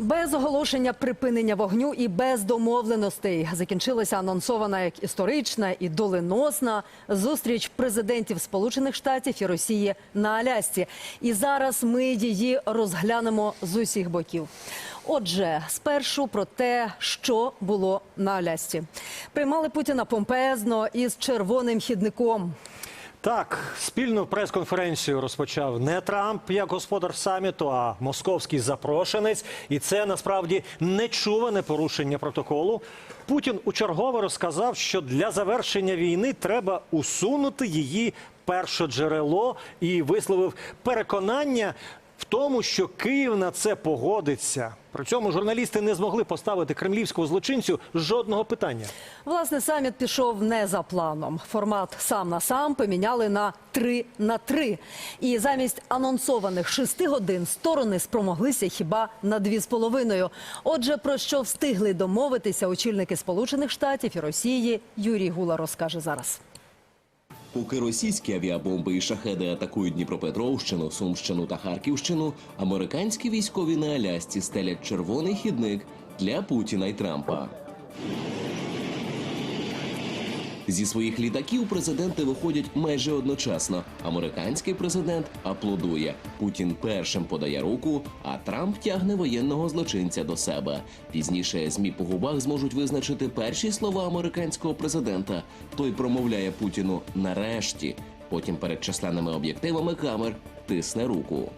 Без оголошення припинення вогню і без домовленостей закінчилася анонсована як історична і доленосна зустріч президентів Сполучених Штатів і Росії на Алясці. І зараз ми її розглянемо з усіх боків. Отже, спершу про те, що було на Алясці. Приймали Путіна помпезно із червоним хідником. Так, спільну прес-конференцію розпочав не Трамп як господар саміту, а московський запрошенець. І це насправді нечуване порушення протоколу. Путін у чергове розказав, що для завершення війни треба усунути її перше джерело і висловив переконання в тому, що Київ на це погодиться. При цьому журналісти не змогли поставити кремлівського злочинцю жодного питання. Власне, саміт пішов не за планом. Формат сам на сам поміняли на три на три. І замість анонсованих шести годин сторони спромоглися хіба на дві з половиною. Отже, про що встигли домовитися очільники Сполучених Штатів і Росії, Юрій Гула розкаже зараз. Поки російські авіабомби і шахеди атакують Дніпропетровщину, Сумщину та Харківщину, американські військові на Алясці стелять червоний хідник для Путіна і Трампа. Зі своїх літаків президенти виходять майже одночасно. Американський президент аплодує. Путін першим подає руку, а Трамп тягне воєнного злочинця до себе. Пізніше змі по губах зможуть визначити перші слова американського президента. Той промовляє Путіну нарешті. Потім перед численними об'єктивами камер тисне руку.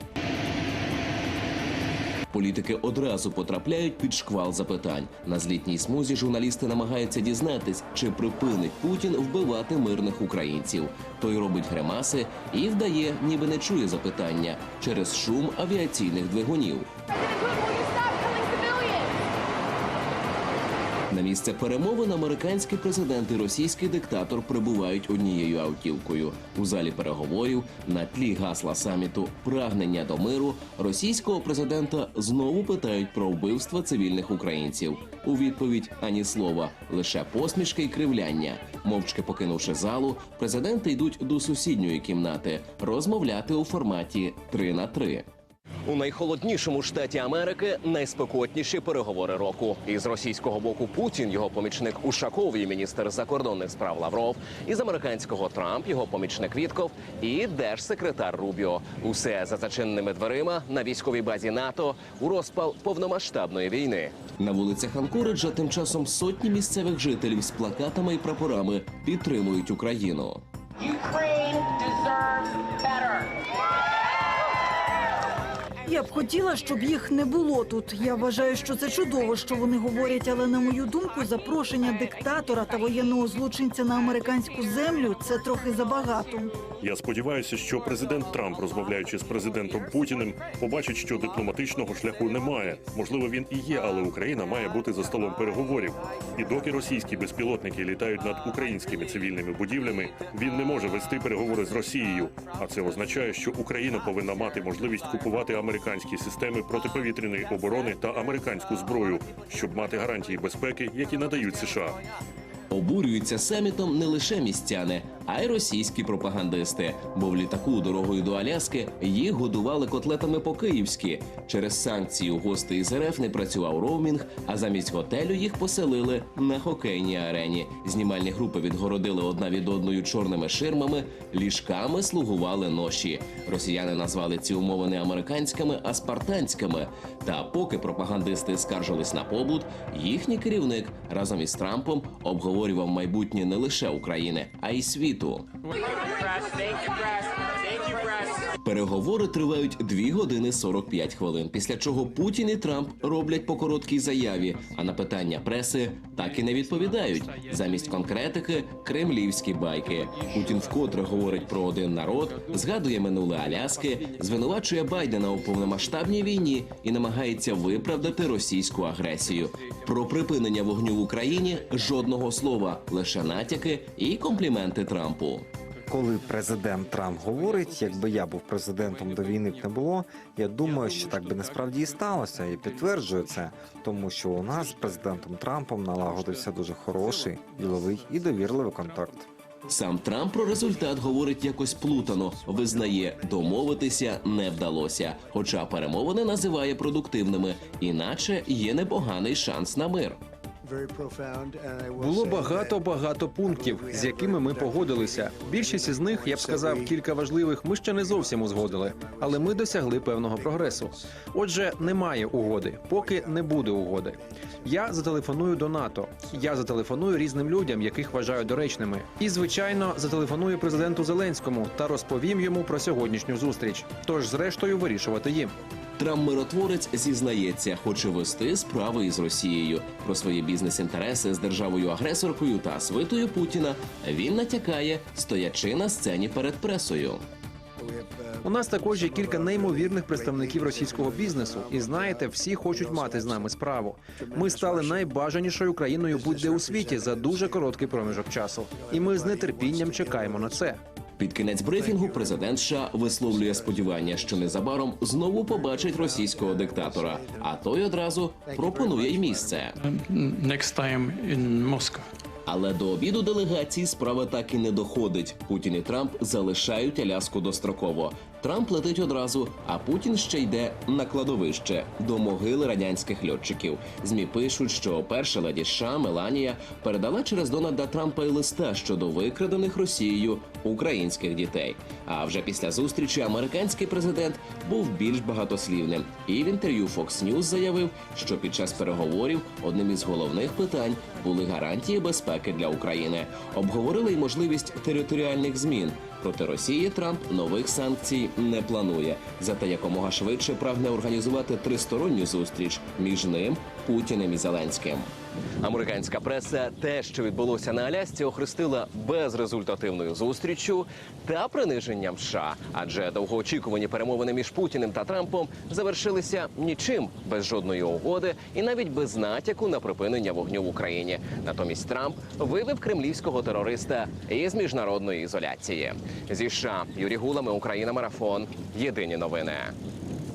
Політики одразу потрапляють під шквал запитань. На злітній смузі журналісти намагаються дізнатись, чи припинить Путін вбивати мирних українців. Той робить гримаси і вдає, ніби не чує запитання через шум авіаційних двигунів. На місце перемовин американський президент і російський диктатор прибувають однією автівкою. У залі переговорів на тлі гасла саміту прагнення до миру російського президента знову питають про вбивства цивільних українців. У відповідь ані слова, лише посмішки й кривляння. Мовчки покинувши залу, президенти йдуть до сусідньої кімнати розмовляти у форматі 3 на 3. У найхолоднішому штаті Америки найспекотніші переговори року. Із російського боку Путін, його помічник Ушаков і міністр закордонних справ Лавров, із американського Трамп, його помічник Вітков і держсекретар Рубіо. Усе за зачиненими дверима на військовій базі НАТО у розпал повномасштабної війни. На вулицях Анкориджа тим часом сотні місцевих жителів з плакатами і прапорами підтримують Україну. Я б хотіла, щоб їх не було тут. Я вважаю, що це чудово, що вони говорять, але на мою думку, запрошення диктатора та воєнного злочинця на американську землю це трохи забагато. Я сподіваюся, що президент Трамп, розмовляючи з президентом Путіним, побачить, що дипломатичного шляху немає. Можливо, він і є, але Україна має бути за столом переговорів. І доки російські безпілотники літають над українськими цивільними будівлями, він не може вести переговори з Росією. А це означає, що Україна повинна мати можливість купувати американські системи протиповітряної оборони та американську зброю, щоб мати гарантії безпеки, які надають США. Обурюються самітом не лише містяни, а й російські пропагандисти. Бо в літаку дорогою до Аляски їх годували котлетами по-київськи. Через санкції у гостей із РФ не працював роумінг, а замість готелю їх поселили на хокейній арені. Знімальні групи відгородили одна від одної чорними ширмами, ліжками слугували ноші. Росіяни назвали ці умови не американськими, а спартанськими. Та поки пропагандисти скаржились на побут, їхній керівник разом із Трампом обговорював майбутнє не лише України, а й світу. Thank you, bonito. Thank you, Brass. Thank you, Brass. Переговори тривають 2 години 45 хвилин. Після чого Путін і Трамп роблять по короткій заяві, а на питання преси так і не відповідають. Замість конкретики кремлівські байки. Путін вкотре говорить про один народ, згадує минуле Аляски, звинувачує Байдена у повномасштабній війні і намагається виправдати російську агресію. Про припинення вогню в Україні жодного слова, лише натяки і компліменти Трампу. Коли президент Трамп говорить, якби я був президентом до війни б не було. Я думаю, що так би насправді і сталося, і підтверджую це, тому що у нас з президентом Трампом налагодився дуже хороший, діловий і довірливий контакт. Сам Трамп про результат говорить якось плутано. Визнає, домовитися не вдалося. Хоча перемовини називає продуктивними, іначе є непоганий шанс на мир. Було багато багато пунктів, з якими ми погодилися. Більшість із них, я б сказав, кілька важливих. Ми ще не зовсім узгодили, але ми досягли певного прогресу. Отже, немає угоди, поки не буде угоди. Я зателефоную до НАТО. Я зателефоную різним людям, яких вважаю доречними. І звичайно, зателефоную президенту Зеленському та розповім йому про сьогоднішню зустріч. Тож, зрештою, вирішувати їм. Трамп-миротворець зізнається, хоче вести справи із Росією про свої бізнес-інтереси з державою-агресоркою та свитою Путіна. Він натякає, стоячи на сцені перед пресою. У нас також є кілька неймовірних представників російського бізнесу, і знаєте, всі хочуть мати з нами справу. Ми стали найбажанішою країною будь-де у світі за дуже короткий проміжок часу, і ми з нетерпінням чекаємо на це. Під кінець брифінгу президент США висловлює сподівання, що незабаром знову побачить російського диктатора. А той одразу пропонує й місце. next time in Moscow. Але до обіду делегації справа так і не доходить. Путін і Трамп залишають Аляску достроково. Трамп летить одразу, а Путін ще йде на кладовище до могили радянських льотчиків. Змі пишуть, що перша леді США Меланія передала через Дональда Трампа й листа щодо викрадених Росією українських дітей. А вже після зустрічі американський президент був більш багатослівним і в інтерв'ю Fox News заявив, що під час переговорів одним із головних питань були гарантії безпеки для України. Обговорили й можливість територіальних змін. Проти Росії Трамп нових санкцій не планує. Зате якомога швидше прагне організувати тристоронню зустріч між ним, Путіним і Зеленським. Американська преса те, що відбулося на Алясці, охрестила безрезультативною зустріччю та приниженням США. Адже довгоочікувані перемовини між Путіним та Трампом завершилися нічим без жодної угоди і навіть без натяку на припинення вогню в Україні. Натомість Трамп вивів кремлівського терориста із міжнародної ізоляції. Зі США Юрій Гулами Україна Марафон. Єдині новини.